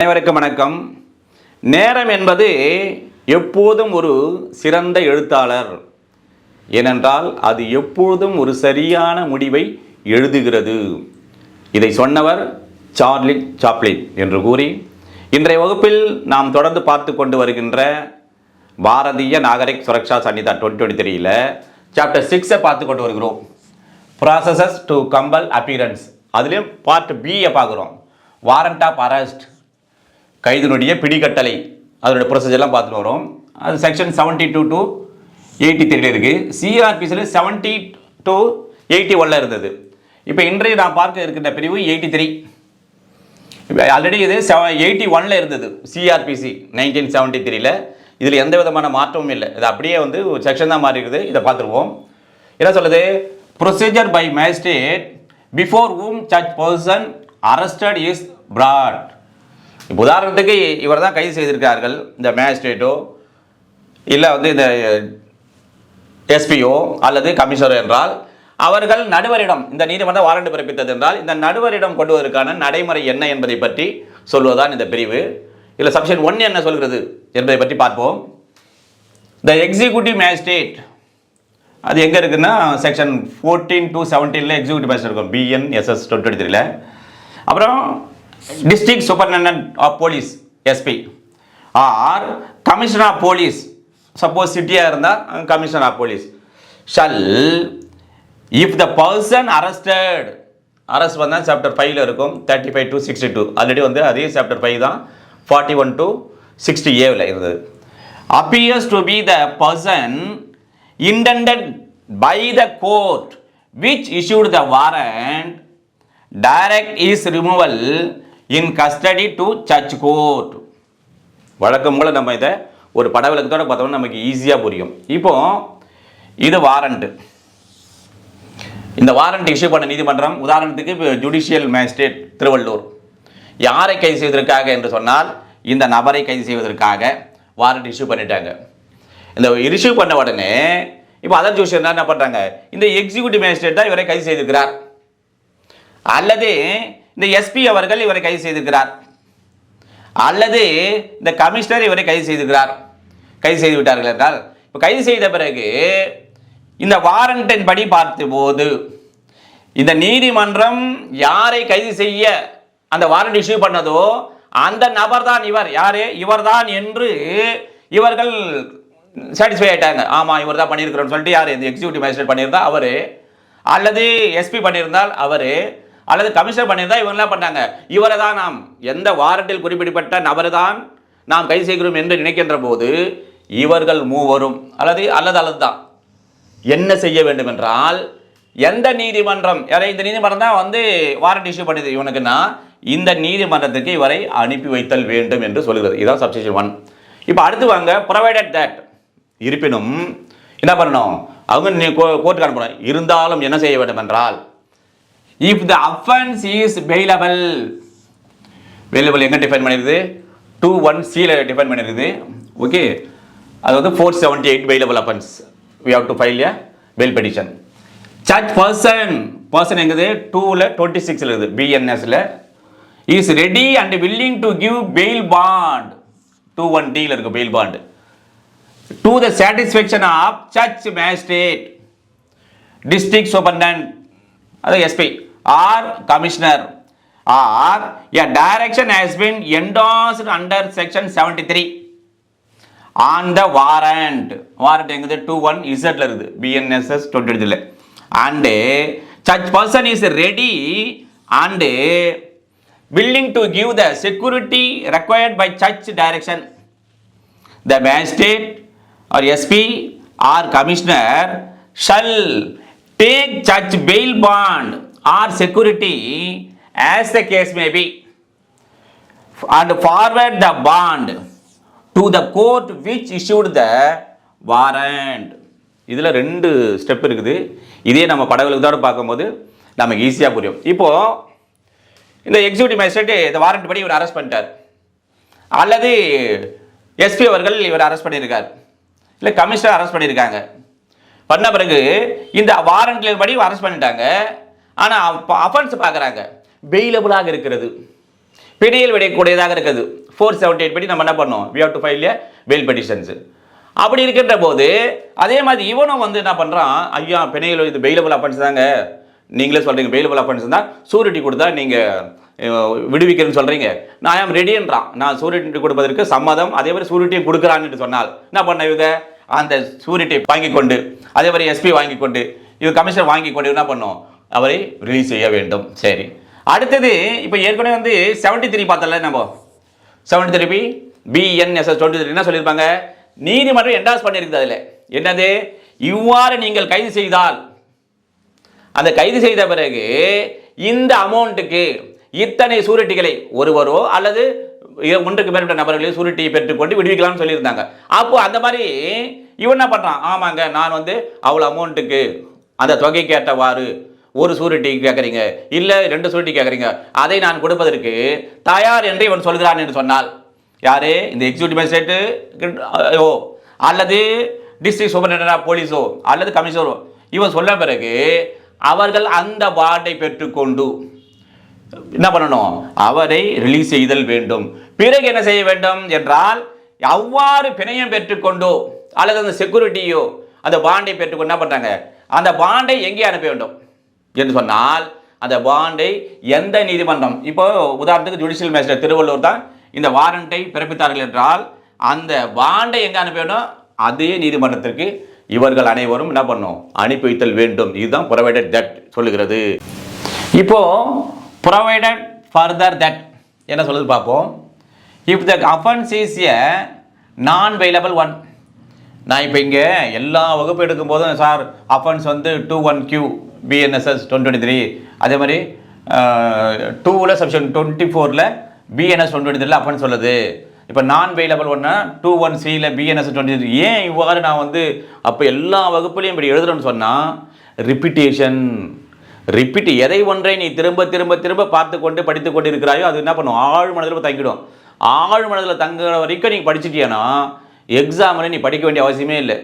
அனைவருக்கும் வணக்கம். நேரம் என்பது எப்போதும் ஒரு சிறந்த எழுத்தாளர். ஏனென்றால் அது எப்போதும் ஒரு சரியான முடிவை எழுதுகிறது. இதை சொன்னவர் சார்லி சாப்ளின் என்று கூறி இன்றைய வகுப்பில் நாம் தொடர்ந்து பார்த்து கொண்டு வருகின்ற பாரதிய நாகரிக் சுரக்ஷா சன்னிதா டுவெண்ட்டி டுவெண்ட்டி த்ரீல சாப்டர் சிக்ஸை பார்த்து கொண்டு வருகிறோம். ப்ராசஸஸ் டு கம்பல் அப்பியரன்ஸ் அதுலேயும் பார்ட் பியை பார்க்குறோம். வாரண்ட் ஆஃப் அரெஸ்ட் கைதினுடைய பிடிக்கட்டளை அதனுடைய ப்ரொசீஜர்லாம் பார்த்துட்டு வரோம். அது section seventy two to eighty த்ரீல இருக்குது சிஆர்பிசியில் செவன்ட்டி டு எயிட்டி ஒன்ல இருந்தது. இப்போ இன்றைய நான் பார்க்க இருக்கின்ற பிரிவு எயிட்டி த்ரீ இப்போ ஆல்ரெடி இது செவ எயிட்டி ஒனில் இருந்தது. சிஆர்பிசி நைன்டீன் செவன்ட்டி த்ரீல இதில் எந்த விதமான மாற்றமும் இல்லை. இது அப்படியே வந்து ஒரு செக்ஷன் தான் மாறி இருக்குது இதை பார்த்துருவோம். என்ன சொல்லுது? Procedure by magistrate before whom such person arrested is brought இப்போ உதாரணத்துக்கு இவர் தான் கைது செய்திருக்கார்கள் இந்த மேஜிஸ்ட்ரேட்டோ இல்லை வந்து இந்த எஸ்பிஓ அல்லது கமிஷனர் என்றால் அவர்கள் நடுவரிடம் இந்த நீதிமன்றம் வாரண்ட் பிறப்பித்தது என்றால் இந்த நடுவரிடம் கொண்டுவதற்கான நடைமுறை என்ன என்பதை பற்றி சொல்வதுதான் இந்த பிரிவு. இல்லை சப்ஷன் ஒன் என்ன சொல்கிறது என்பதை பற்றி பார்ப்போம். த எக்ஸிக்யூட்டிவ் மேஜிஸ்ட்ரேட் அது எங்கே இருக்குன்னா செக்ஷன் ஃபோர்டீன் டூ செவன்டீனில் எக்ஸிக்யூட்டிவ் மேஜிஸ்ட்ரேட் இருக்கும். பிஎன்எஸ்எஸ் டுவெண்ட்டி த்ரீல அப்புறம் district superintendent of police SP or commissioner of police suppose சிட்டியாக இருந்தால் commissioner of police shall if the person arrested arrest வந்தால் சாப்டர் ஃபைவ்ல இருக்கும் thirty five to sixty two already வந்து அதே சாப்டர் ஃபைவ் தான் ஃபார்ட்டி ஒன் டு சிக்ஸ்டி ஏவில் இருந்தது. Appears to be the person intended by the court which issued the warrant direct is removal in custody to search court வழக்கம் போல் நம்ம இதை ஒரு பட விளக்கத்தோடு பார்த்தோம்னா நமக்கு ஈஸியாக புரியும். இப்போ இது வாரண்ட்டு இந்த வாரண்ட் இஷ்யூ பண்ண நீதிமன்றம் உதாரணத்துக்கு இப்போ ஜுடிஷியல் மேஜிஸ்ட்ரேட் திருவள்ளூர். யாரை கைது செய்வதற்காக என்று சொன்னால் இந்த நபரை கைது செய்வதற்காக வாரண்ட் இஷ்யூ பண்ணிட்டாங்க. இந்த இஷ்யூ பண்ண உடனே இப்போ அதர் ஜூஷியர் என்ன பண்ணுறாங்க? இந்த எக்ஸிக்யூட்டிவ் மேஜிஸ்ட்ரேட் தான் இவரை கைது செய்திருக்கிறார். அல்லது இந்த எஸ்பி அவர்கள் இவரை கைது செய்திருக்கிறார். அல்லது இந்த கமிஷனர் இவரை கைது செய்திருக்கிறார். கைது செய்து விட்டார்கள் என்றால் இப்போ கைது செய்த பிறகு இந்த வாரண்டின் படி பார்த்தபோது இந்த நீதிமன்றம் யாரை கைது செய்ய அந்த வாரண்ட் இஷ்யூ பண்ணதோ அந்த நபர் தான் இவர். யாரு? இவர்தான் என்று இவர்கள் சாட்டிஸ்ஃபை ஆயிட்டாங்க. ஆமா இவர் தான் பண்ணியிருக்கிறோம்னு சொல்லிட்டு யார்? இந்த எக்ஸிக்யூட்டிவ் மேஜிஸ்ட்ரேட் பண்ணியிருந்தா அவரு. அல்லது எஸ்பி பண்ணியிருந்தால் அவரு. அல்லது கமிஷனர் பண்ணியிருந்தா இவங்க என்ன பண்ணாங்க இவரை தான் நாம் எந்த வாரண்டில் குறிப்பிடப்பட்ட நபர் தான் நாம் கைது செய்கிறோம் என்று நினைக்கின்ற போது இவர்கள் மூவரும் அல்லது அல்லது அல்லது தான் என்ன செய்ய வேண்டும் என்றால் எந்த நீதிமன்றம் யாரை இந்த நீதிமன்றம் தான் வந்து வாரண்ட் இஷ்யூ பண்ணுது. இவனுக்குன்னா இந்த நீதிமன்றத்துக்கு இவரை அனுப்பி வைத்தல் வேண்டும் என்று சொல்கிறது. இதுதான் சப்ஸ்டிஷன் ஒன் இப்போ அடுத்து வாங்க ப்ரொவைடட் தட் இருப்பினும் என்ன பண்ணணும்? அவங்க நீ கோர்ட்டுக்கு அனுப்பணும். இருந்தாலும் என்ன செய்ய வேண்டும் என்றால் if the offence is bailable bailable எங்கே டிஃபைன் பண்ணிடுது டூ ஒன் சியில் டிஃபைன் பண்ணிடுது ஓகே அது வந்து four seventy eight bailable offence we have to file a bail petition search person person எங்குது டூவில் டுவெண்ட்டி சிக்ஸில் இருக்குது. பிஎன்எஸ்ல is ready and willing to give bail bond two one டியில் இருக்கு bail bond to the satisfaction of search magistrate district superintendent அது SP or commissioner or a direction has been endorsed under section seventy three on the warrant warrant எங்குது two one இசட்ல இருக்குது BNSS twenty எடுத்துல and such person is ready and willing to give the security required by church direction. The magistrate or SP or commissioner shall take church bail bond or security as the case may be be. And forward the bond to the court which issued the warrant. இதில் ரெண்டு step இருக்குது. இதே நம்ம படகுகளுக்கு தான் பார்க்கும்போது நமக்கு ஈஸியாக புரியும். இப்போது இந்த எக்ஸிக்யூட்டிவ் மேஜிஸ்ட்ரேட் இந்த வாரண்ட் படி இவர் அரெஸ்ட் பண்ணிட்டார். அல்லது எஸ்பி அவர்கள் இவர் அரெஸ்ட் பண்ணியிருக்கார். இல்லை கமிஷனர் அரெஸ்ட் பண்ணியிருக்காங்க. பண்ண பிறகு இந்த வாரண்ட்ல படி அரெஸ்ட் பண்ணிட்டாங்க. ஆனால் அஃபன்ஸ் பார்க்குறாங்க பெயிலபிளாக இருக்கிறது. பிணையில் விடையக்கூடியதாக இருக்குது. ஃபோர் செவன்டி எயிட் படி நம்ம என்ன பண்ணோம்? We have to file a bail petitions அப்படி இருக்கின்ற போது அதே மாதிரி இவனும் வந்து என்ன பண்ணுறான் ஐயா பிணையில் இது பெயிலபிள் அஃபன்ஸ் தாங்க. நீங்களே சொல்கிறீங்க பெயிலபிள் அஃபன்ஸ் தான். சூரிட்டி கொடுத்தா நீங்கள் விடுவிக்கிறேன்னு சொல்கிறீங்க நான் ஏன் ரெடின்றான் நான் சூரிட்டி கொடுப்பதற்கு சம்மதம். அதே மாதிரி சூரிட்டியும் கொடுக்குறான்னு சொன்னால் என்ன பண்ண இவங்க? அந்த சூரிட்டி வாங்கி கொண்டு அதே மாதிரி எஸ்பி வாங்கி கொண்டு இவங்க கமிஷனர் வாங்கி கொண்டு என்ன பண்ணோம்? அவரை ரிலீஸ் செய்ய வேண்டும். சரி. அடுத்தது இப்போ ஏற்கனவே வந்து செவன்ட்டி த்ரீ பார்த்தல நம்ம. Seventy three B BNSS twenty three என்ன சொல்லியிருப்பாங்க? நீதிமன்றம் என்டாஸ் பண்ணியிருக்குது அதில். என்னது? இவ்வாறு நீங்கள் கைது செய்தால் அந்த கைது செய்த பிறகு இந்த அமௌண்ட்டுக்கு இத்தனை சூரிட்டிகளை ஒருவரோ அல்லது ஒன்றுக்கு மேற்பட்ட நபர்களையும் சூரிட்டியை பெற்றுக்கொண்டு விடுவிக்கலாம்னு சொல்லியிருந்தாங்க. அப்போ அந்த மாதிரி இவன் என்ன பண்ணுறான் ஆமாங்க நான் வந்து அவ்வளோ அமௌண்ட்டுக்கு அந்த தொகை கேட்டவாறு ஒரு சூரிட்டி கேட்குறீங்க இல்லை ரெண்டு சூரிட்டி கேட்குறீங்க அதை நான் கொடுப்பதற்கு தயார் என்று இவன் சொல்கிறான் என்று சொன்னால். யாரு? இந்த எக்ஸிக்யூட்டிவ் மேஜிஸ்ட்ரேட்டு ஓ அல்லது டிஸ்ட்ரிக்ட் சூப்பரிண்டென்ட் போலீஸோ அல்லது கமிஷனரோ இவன் சொன்ன பிறகு அவர்கள் அந்த வார்டை பெற்றுக்கொண்டு என்ன பண்ணணும்? அவரை ரிலீஸ் செய்தல் வேண்டும். பிறகு என்ன செய்ய வேண்டும் என்றால் அவ்வாறு பிணையம் பெற்றுக்கொண்டோ அல்லது அந்த செக்யூரிட்டியோ அந்த பாண்டை பெற்றுக்கொண்டு என்ன பண்ணுறாங்க அந்த பாண்டை எங்கே அனுப்ப வேண்டும்? என்று சொன்னால் அந்த வாண்டை எந்த நீதிமன்றம்? இப்போ உதாரணத்துக்கு ஜுடிஷியல் மேஜிஸ்ட்ரேட் திருவள்ளூர் தான் இந்த வாரண்டை பிறப்பித்தார்கள் என்றால் அந்த வாண்டை எங்கே அனுப்ப அதே நீதிமன்றத்திற்கு இவர்கள் அனைவரும் என்ன பண்ணும்? அனுப்பி வைத்தல் வேண்டும். இதுதான் ப்ரொவைடட் தட் சொல்லுகிறது. இப்போ ப்ரொவைடட் ஃபர்தர் தட் என்ன சொல்லுது பார்ப்போம். If the offence is a non bailable one நான் இப்போ இங்கே எல்லா வகுப்பு எடுக்கும்போதும் சார் அஃபன்ஸ் வந்து two one Q BNSS twenty three அதே மாதிரி டூவில் செக்ஷன் டுவெண்ட்டி ஃபோரில் பிஎன்எஸ் டுவெண்ட்டி த்ரீல அஃபென்ஸ் சொல்லுது. இப்போ நான் வெயிலபிள் ஒன்னா டூ ஒன் சியில் பிஎன்எஸ் டுவெண்ட்டி த்ரீ ஏன் இவ்வாறு நான் வந்து அப்போ எல்லா வகுப்புலையும் இப்படி எழுதுறேன்னு சொன்னால் ரிப்பிட்டேஷன் ரிப்பீட் எதை ஒன்றை நீ திரும்ப திரும்ப திரும்ப பார்த்து கொண்டு படித்து கொண்டு இருக்கிறாயோ அது என்ன பண்ணும்? ஆழ் மனதில் தங்கிடும். ஆழ் மனதில் தங்குற வரைக்கும் நீ படிச்சிட்டியானா? எக்ஸாமில் நீ படிக்க வேண்டிய அவசியமே இல்லை.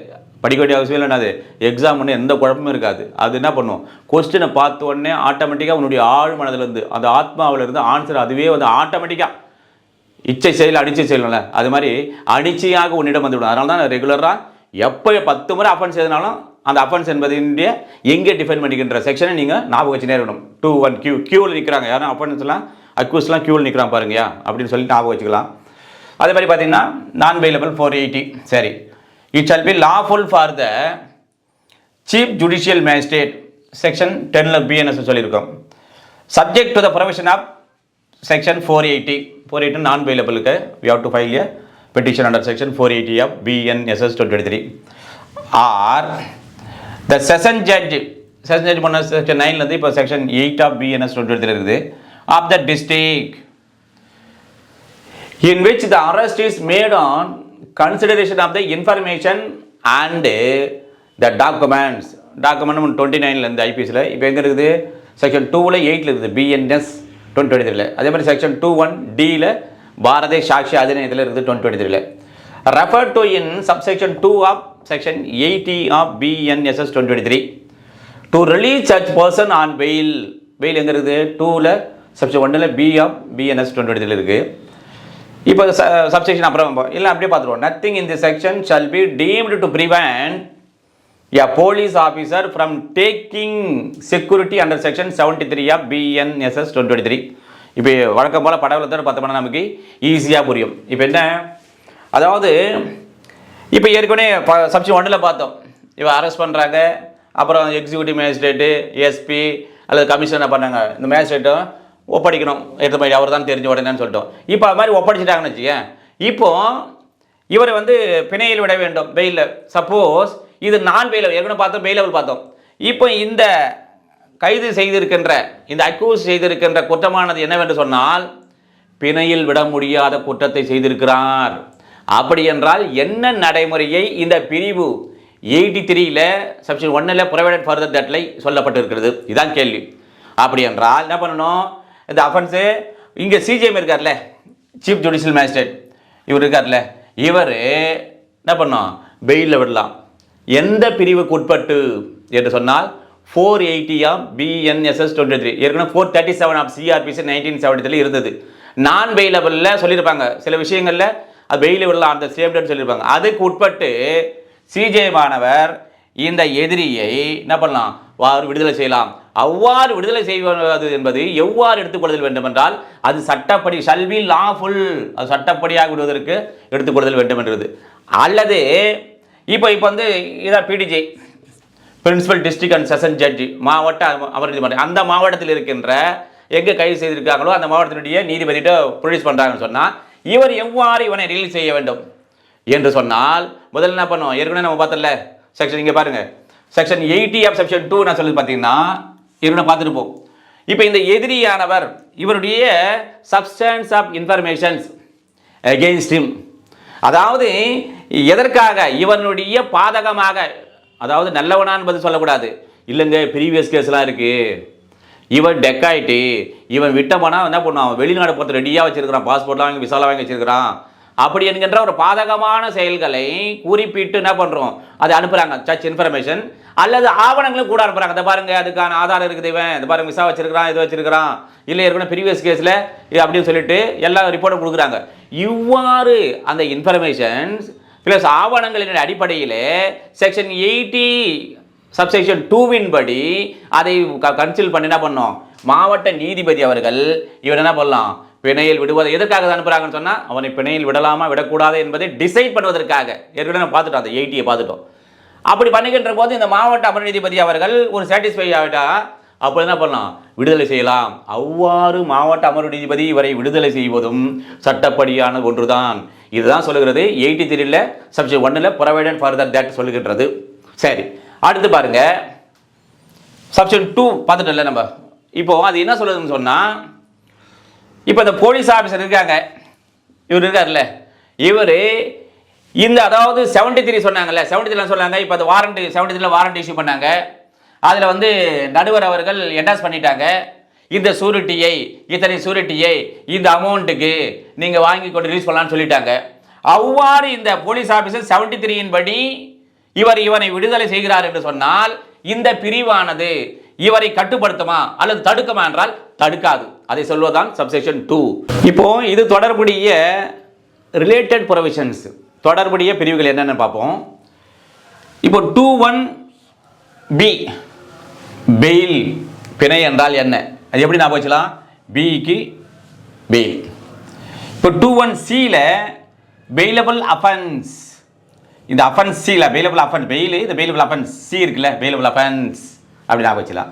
படிக்க வேண்டிய அவசியம் இல்லை அது எக்ஸாம் ஒன்று எந்த குழப்பமும் இருக்காது. அது என்ன பண்ணும்? கொஸ்டினை பார்த்த உடனே ஆட்டோமேட்டிக்காக உன்னுடைய ஆழ் மனதிலேருந்து அந்த ஆத்மாவிலேருந்து ஆன்சர் அதுவே வந்து ஆட்டோமேட்டிக்காக இச்சை செயல் அடிச்சு செயல்ல அது மாதிரி அனிச்சையாக உன்னிடம் வந்துவிடும் அதனால தான் ரெகுலராக எப்போ பத்து முறை அஃபென்ஸ் எதுனாலும் அந்த அஃபென்ஸ் என்பதினுடைய எங்கே டிஃபைன் பண்ணிக்கின்ற செக்ஷனை நீங்கள் ஞாபகம் வச்சுனே இருக்கணும் டூ ஒன் கியூ கியூவில் நிற்கிறாங்க யாரும் அஃபென்ஸ்லாம் அக்யூஸ்லாம் கியூவில் நிற்கிறான் பாருங்கயா அப்படின்னு சொல்லி ஞாபகம் வச்சுக்கலாம். அதே மாதிரி பார்த்தீங்கன்னா நான் வெயிலபிள் ஃபோர் எயிட்டி சரி. It shall be lawful for the chief judicial magistrate section டென்னில் பிஎன்எஸ் சொல்லியிருக்கோம். Subject to the provision of section four eighty four eighty non வெயிலபிளுக்கு we have to file a petition under section four eighty of BNSS twenty three or the session judge session judge பண்ண section நைன்லேருந்து இப்போ section eight of BNS twenty three இருக்குது. Of the district in which the arrest is made on consideration of the information and the documents document twenty நைனில் இருந்து ஐபிஎஸ்சில் இப்போ எங்கே இருக்குது? Section டூவில் எயிட்டில் இருக்குது. பிஎன்எஸ் டுவெண்ட்டி டுவெண்ட்டி த்ரீல அதே மாதிரி செக்ஷன் டூ ஒன் டியில் பாரதே சாட்சி அதிநயத்தில் இருக்குது டுவெண்ட்டி டுவெண்ட்டி த்ரீல refer to in subsection two of section eighty of BNSS twenty twenty three to release such person on bail bail எங்கே இருக்குது? டூவில் செக்ஷன் ஒன்றில் B of BNS twenty twenty இருக்குது இப்போ சப்செக்ஷன் அப்புறம் இல்லை அப்படியே பார்த்துருவோம். Nothing in the section shall be deemed to prevent a police officer from taking security under section seventy three of BNSS twenty three இப்போ வழக்கம் போல் படகுலத்தோட பார்த்தோம்னா நமக்கு ஈஸியாக புரியும். இப்போ என்ன? அதாவது இப்போ ஏற்கனவே சப்ஷன் ஒன்றில் பார்த்தோம். இப்போ அரெஸ்ட் பண்ணுறாங்க அப்புறம் எக்ஸிக்யூட்டிவ் மேஜிஸ்ட்ரேட்டு எஸ்பி அல்லது கமிஷனர் பண்ணாங்க? இந்த மேஜிஸ்ட்ரேட்டும் ஒப்படைக்கணும். எடுத்த மாதிரி அவர் தான் தெரிஞ்ச உடனேன்னு சொல்லிட்டோம். இப்போ அது மாதிரி ஒப்படைச்சிட்டாங்கன்னு வச்சுக்கேன். இப்போ இவரை வந்து பிணையில் விட வேண்டும். பெயிலில் சப்போஸ் இது நான் பெயில் ஏற்கனவே பார்த்தோம் பெயில் பார்த்தோம். இப்போ இந்த கைது செய்திருக்கின்ற இந்த அக்யூஸ் செய்திருக்கின்ற குற்றமானது என்னவென்று சொன்னால் பிணையில் விட முடியாத குற்றத்தை செய்திருக்கிறார். அப்படி என்றால் என்ன நடைமுறையை இந்த பிரிவு எயிட்டி த்ரீல சப்ஷன் ஒன்னில் ப்ரொவைடட் ஃபர்தர் தட்டில் சொல்லப்பட்டிருக்கிறது? இதுதான் கேள்வி. அப்படி என்றால் என்ன பண்ணணும்? இந்த அஃபென்ஸு இங்கே சிஜிஎம் இருக்கார்ல சீஃப் ஜுடிஷியல் மேஜிஸ்ட்ரேட் இவர் இருக்கார்ல இவர் என்ன பண்ணோம்? பெயிலில் விடலாம். எந்த பிரிவுக்கு உட்பட்டு என்று சொன்னால் ஃபோர் எயிட்டியாம் பிஎன்எஸ்எஸ் டுவெண்ட்டி த்ரீ ஏற்கனவே four thirty seven of CrPC nineteen seventy three இருந்தது. நான் பெயிலபிளில் சொல்லியிருப்பாங்க. சில விஷயங்களில் அது வெயில் விடலாம் அந்த சேஃப்டின்னு சொல்லியிருப்பாங்க. அதுக்கு உட்பட்டு சிஜே மாணவர் இந்த எதிரியை என்ன பண்ணலாம்? வாறு விடுதலை செய்யலாம். அவ்வாறு விடுதலை செய்வது என்பது எவ்வாறு எடுத்துக்கொள்ளுதல் வேண்டும் என்றால் அது சட்டப்படி ஷல்வி லாஃபுல் அது சட்டப்படியாக விடுவதற்கு எடுத்துக்கொள்ளுதல் வேண்டும் என்றது அல்லது இப்போ இப்போ வந்து இதான் PDJ principal district and session judge மாவட்ட அவர் அமர் நீதிமன்றம் அந்த மாவட்டத்தில் இருக்கின்ற எங்கே கைது செய்திருக்காங்களோ அந்த மாவட்டத்தினுடைய நீதிபதியிட்ட ப்ரொடியூஸ் பண்ணுறாங்கன்னு சொன்னால் இவர் எவ்வாறு இவனை ரிலீஸ் செய்ய வேண்டும்? என்று சொன்னால் முதல்ல என்ன பண்ணுவோம் ஏற்கனவே நம்ம பார்த்தல செக்ஷன் இங்கே பாருங்கள் section eighty of section two நான் சொல்லி பார்த்தீங்கன்னா இவனை பார்த்துருப்போம் இப்போ இந்த எதிரியானவர் இவருடைய substance of informations against him அதாவது எதற்காக? இவனுடைய பாதகமாக அதாவது நல்லவனா என்பது சொல்லக்கூடாது. இல்லைங்க ப்ரீவியஸ் கேஸ்லாம் இருக்கு. இவன் டெக்காயிட்டு இவன் விட்ட என்ன பண்ணுவான்? வெளிநாடு போகிறது ரெடியாக வச்சிருக்கிறான். பாஸ்போர்ட்லாம் வாங்கி விசாலாம் வாங்கி வச்சிருக்கிறான். அப்படி என்கின்ற ஒரு பாதகமான செயல்களை குறிப்பிட்டு என்ன பண்ணுறோம் அதை அனுப்புகிறாங்க சர்ச் இன்ஃபர்மேஷன் அல்லது ஆவணங்களும் கூட அனுப்புகிறாங்க அதை பாருங்க அதுக்கான ஆதாரம் இருக்குது இவன். இந்த பாருங்க விசா வச்சிருக்கிறான் இது வச்சிருக்கிறான். இல்லை ஏற்கனவே ப்ரீவியஸ் கேஸில் அப்படின்னு சொல்லிட்டு எல்லா ரிப்போர்ட்டும் கொடுக்குறாங்க. இவ்வாறு அந்த இன்ஃபர்மேஷன்ஸ் ப்ளஸ் ஆவணங்களின் அடிப்படையில் செக்ஷன் எயிட்டி சப்செக்ஷன் டூவின் படி அதை கன்சில் பண்ணி என்ன பண்ணோம்? மாவட்ட நீதிபதி அவர்கள் இவன் என்ன பண்ணலாம்? பிணையில் விடுவதை எதற்காக அனுப்புறாங்கன்னு சொன்னால் அவனை பிணையில் விடலாமா விடக்கூடாது என்பதை டிசைட் பண்ணுவதற்காக. ஏற்கனவே நம்ம பார்த்துட்டோம் அந்த எயிட்டியை பார்த்துட்டோம். அப்படி பண்ணுகின்ற போது இந்த மாவட்ட அமர் நீதிபதி அவர்கள் ஒரு சாட்டிஸ்ஃபை ஆகிட்டா அப்போ என்ன பண்ணலாம்? விடுதலை செய்யலாம். அவ்வாறு மாவட்ட அமர் நீதிபதி இவரை விடுதலை செய்வதும் சட்டப்படியான ஒன்றுதான். இதுதான் சொல்லுகிறது. எயிட்டி த்ரீல சப்ஜெக்ட் ஒன்னில் ப்ரொவைடட் ஃபர்தர் தட் சொல்லுகின்றது. சரி அடுத்து பாருங்க. சப்ஷன் டூ பார்த்துட்டோம்ல நம்ம. இப்போ அது என்ன சொல்லுதுன்னு சொன்னால் இப்போ இந்த போலீஸ் ஆஃபீஸர் இருக்காங்க. இவர் இருக்கார்ல இவர் இந்த அதாவது செவன்டி த்ரீ சொன்னாங்கல்ல செவன்டி த்ரீல சொன்னாங்க இப்போ அது வாரண்ட் செவன்டி த்ரீல வாரண்ட் இஷ்யூ பண்ணாங்க. அதில் வந்து நடுவர் அவர்கள் என்டாஸ் பண்ணிட்டாங்க. இந்த சூரிட்டியை இத்தனை சூரிட்டியை இந்த அமௌண்ட்டுக்கு நீங்கள் வாங்கி கொண்டு ரிலீஸ் பண்ணலான்னு சொல்லிட்டாங்க. அவ்வாறு இந்த போலீஸ் ஆஃபீஸர் செவன்டி த்ரீயின் படி இவர் இவனை விடுதலை செய்கிறார் என்று சொன்னால் இந்த பிரிவானது இவரை கட்டுப்படுத்துமா அல்லது தடுக்குமா என்றால் தடுக்காது. அதை சொல்வதுதான் சப்செக்ஷன் டூ இப்போ இது தொடர்புடைய ரிலேட்டட் ப்ரொவிஷன்ஸ் தொடர்புடைய பிரிவுகள் என்னென்னு பார்ப்போம். இப்போ டூ ஒன் பி பெயில் பிணை என்றால் என்ன? அது எப்படி நான் வச்சுலாம் பிக்கு பெயில் இப்போ டூ ஒன் சியில் பெயிலபிள் அஃபென்ஸ் இந்த அஃபன்ஸ் சியில் பெயிலபிள் அஃபன்ஸ் பெயில் இந்த பெயிலபிள் அஃபென்ஸ் சி இருக்குல்ல பெயிலபிள் அஃபென்ஸ் அப்படி நான் வச்சுலாம்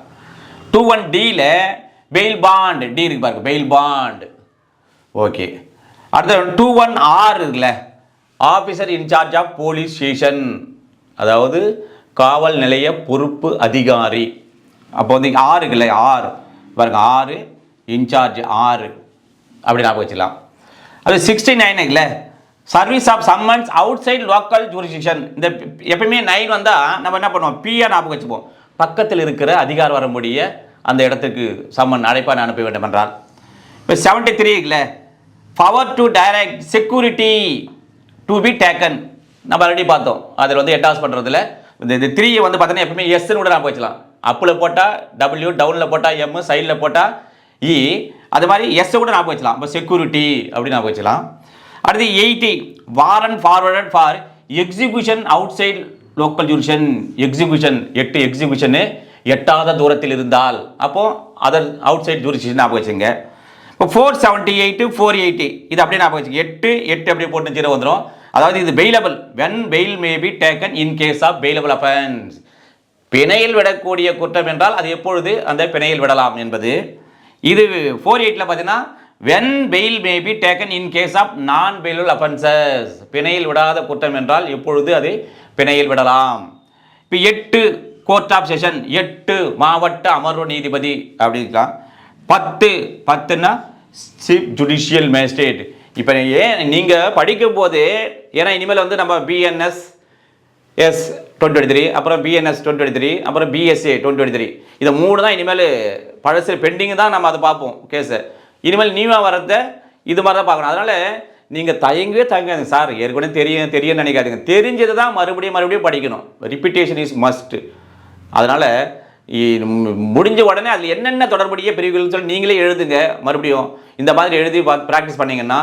டூ ஒன் டியில் பெயில் பாண்ட் டி இருக்கு பாருங்க பெயில் பாண்ட் ஓகே அடுத்த டூ ஒன் ஆர் இருக்குல்ல officer in charge of police station அதாவது காவல் நிலைய பொறுப்பு அதிகாரி. அப்போ வந்து ஆறு இல்லை ஆறு. பாருங்க ஆறு இன்சார்ஜ் ஆறு. அப்படி ஞாபகம் வச்சுக்கலாம். அது sixty nine service of summons outside local jurisdiction இந்த எப்பயுமே நைன் வந்தால் நம்ம என்ன பண்ணுவோம்? பிஆர் ஞாபகம் வச்சுப்போம். பக்கத்தில் இருக்கிற அதிகாரம் வரக்கூடிய அந்த இடத்துக்கு சம்மன் அழைப்பான அனுப்ப வேண்டும் என்றால். இப்போ செவன்டி த்ரீ இல்லை power to direct security to be taken நம்ம ஆல்ரெடி பார்த்தோம். அதில் வந்து எட்டாஸ் பண்ணுறதுல இந்த த்ரீயை த்ரீ வந்து பார்த்தீங்கன்னா எப்பவுமே எஸ்ன்னு கூட நான் வச்சுக்கலாம் அப்பில் போட்டால் டபிள்யூ டவுனில் போட்டால் எம் சைடில் போட்டால் இ e. அது மாதிரி எஸ் கூட ஞாபகம் வச்சுக்கலாம் இப்போ செக்யூரிட்டி அப்படின்னு ஞாபகம் வச்சுக்கலாம் அடுத்து eighty warrant forwarded for execution outside local jurisdiction execution எட்டு எக்ஸிகியூஷனு எட்டாத தூரத்தில் இருந்தால். அப்போது அதர் அவுட் சைட் ஜூரிஷன் ஞாபகம் வச்சுங்க இப்போ four seventy eight four eighty இது அப்படியே நான் வச்சு எட்டு எட்டு அப்படியே போட்டு ஜீரோ வந்துடும் அதாவது இது bailable when bail may be taken in case of bailable offence பிணையில் விடக்கூடிய குற்றம் என்றால் அது எப்பொழுது அந்த பிணையில் விடலாம் என்பது. இது ஃபோர் எயிட்டில் பார்த்தீங்கன்னா when bail may be taken in case of non bailable offences பிணையில் விடாத குற்றம் என்றால் எப்பொழுது அது பிணையில் விடலாம். இப்போ எட்டு கோர்ட் ஆஃப் செஷன் எட்டு மாவட்ட அமர்வு நீதிபதி அப்படின்னா பத்து பத்துன்னா சீஃப் ஜுடிஷியல் மேஜிஸ்ட்ரேட் இப்போ ஏன் நீங்கள் படிக்கும் போது ஏன்னா இனிமேல் வந்து நம்ம பிஎன்எஸ் எஸ் டுவெண்ட்டி த்ரீ அப்புறம் பிஎன்எஸ் டுவெண்ட்டி த்ரீ அப்புறம் பிஎஸ்ஏ டுவெண்ட்டி த்ரீ இதை மூணு தான் இனிமேல் பழசு பெண்டிங் தான் நம்ம அதை பார்ப்போம் கேஸை இனிமேல் நீவாக வரத இது மாதிரி தான் பார்க்கணும். அதனால் நீங்கள் தயங்கவே தயங்காதுங்க சார் ஏற்கனவே தெரியும் தெரியும்னு நினைக்காதீங்க. தெரிஞ்சது தான் மறுபடியும் மறுபடியும் படிக்கணும். ரிப்பிட்டேஷன் இஸ் மஸ்ட்டு அதனால் முடிஞ்ச உடனே அதில் என்னென்ன தொடர்புடைய பிரிவுகள் சொல்லி நீங்களே எழுதுங்க. மறுபடியும் இந்த மாதிரி எழுதி ப்ராக்டிஸ் பண்ணிங்கன்னா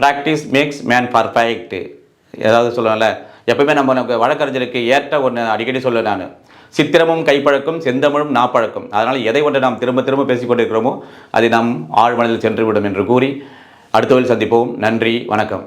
ப்ராக்டிஸ் மேக்ஸ் மேன் பர்ஃபெக்ட் ஏதாவது சொல்லுவேன்ல எப்பவுமே நம்ம நமக்கு வழக்கறிஞருக்கு ஏற்ற ஒன்று அடிக்கடி சொல்ல நான். சித்திரமும் கைப்பழக்கம் செந்தமிழும் நாப்பழக்கம். அதனால் எதை ஒன்று நாம் திரும்ப திரும்ப பேசிக்கொண்டிருக்கிறோமோ அதை நாம் ஆழ்மனதில் சென்றுவிடும் என்று கூறி அடுத்த சந்திப்போம். நன்றி வணக்கம்.